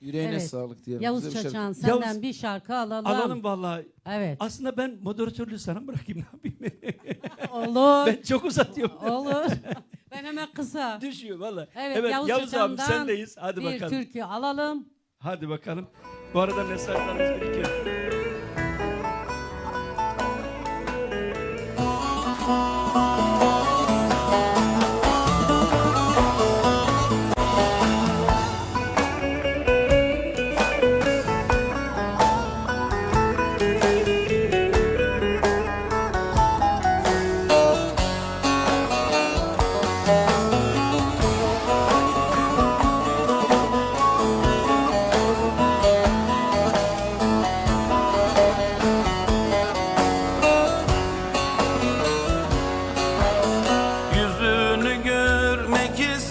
Yüreğine Evet. sağlık diyelim. Yavuz Güzel bir. Çaçan senden Yavuz- bir şarkı alalım. Alalım vallahi. Evet. Aslında ben moderatörlüğü sana bırakayım ne yapayım. Olur. ben çok uzatıyorum. Olur. ben hemen kısa. Düşüyor valla. Evet, Yavuz Yavuz, abi Çaçan'dan sendeyiz. Hadi bir bakalım. türkü alalım. Hadi bakalım. Bu arada mesajlarımız birikiyor.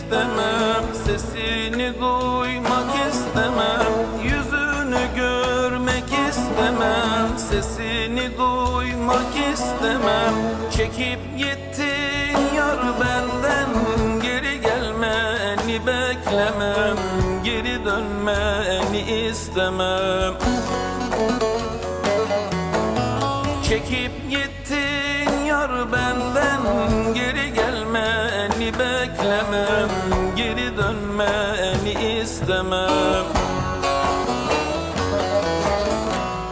İstemem Sesini duymak istemem Yüzünü görmek istemem Sesini duymak istemem. Çekip gittin yar benden Geri gelmeni beklemem Geri dönmeni istemem. Çekip gittin yar benden istemem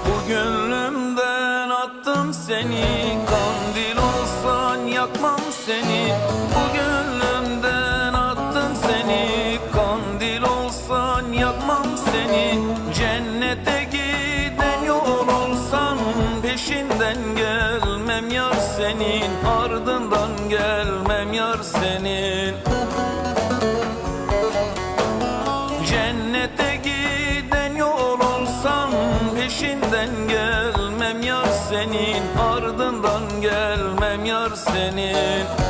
Bu gönlümden attım seni. Kandil olsan yakmam seni. Bu gönlümden attım seni. Kandil olsan yakmam seni. Cennete giden yol olsan Peşinden gelmem yar senin. Ardından gelmem yar senin gelmem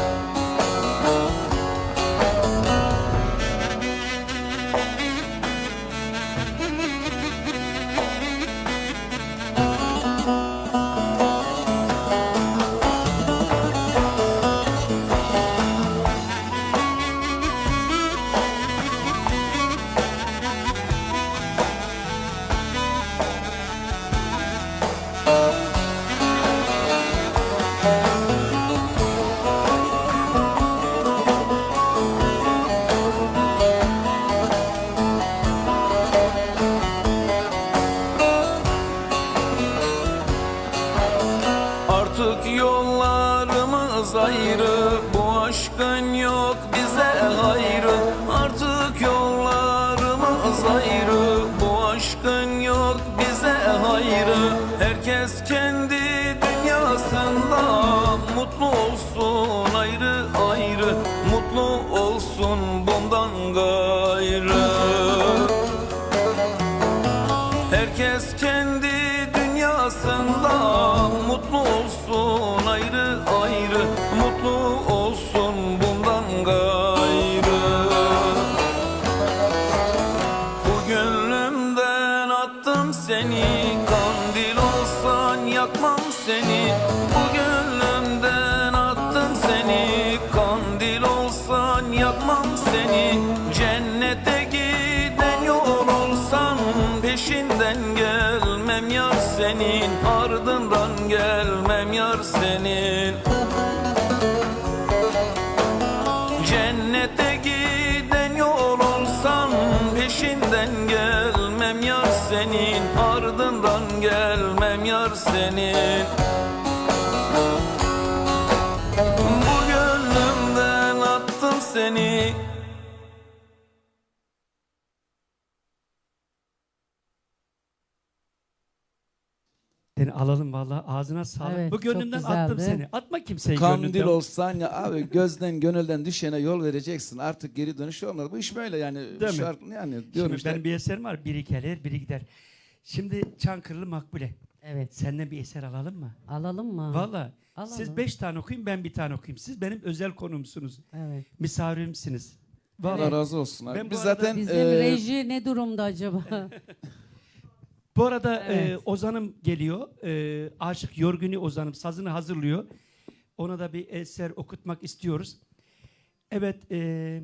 yollarımız ayrı Bu aşkın yok bize hayrı. Artık yollarımız ayrı Bu aşkın yok bize hayrı. Herkes kendi dünyasında Mutlu olsun ayrı ayrı. Mutlu olsun bundan gayrı. Herkes kendi seni. Bu gönlümden attım seni. Kandil olsan yakmam seni. Cennete giden yol olsan peşinden gelmem yar senin. Ardından gelmem yar senin senin Ardından gelmem yar senin. Bu gönlümden attım seni Seni alalım vallahi ağzına sağlık. Evet, Bu çok gönlümden güzeldi. attım seni. Atma kimseyi Kandil gönlünden. olsan ya abi gözden gönülden düşene yol vereceksin. Artık geri dönüş olmaz. Bu iş böyle yani. Değil mi? Şarkı, yani diyorum Şimdi işte. benim bir eserim var. Biri gelir biri gider. Şimdi Çankırılı Makbule. Evet. Senden bir eser alalım mı? Alalım mı? Valla. Alalım. Siz beş tane okuyun ben bir tane okuyayım. Siz benim özel konumsunuz. Evet. Misafirimsiniz. Allah Valla. razı olsun abi. Ben bu Biz arada zaten Bizim e, reji ne durumda acaba? Bu arada e, Evet. Ozan'ım geliyor. E, Aşık Yorguni Ozan'ım sazını hazırlıyor. Ona da bir eser okutmak istiyoruz. Evet. E,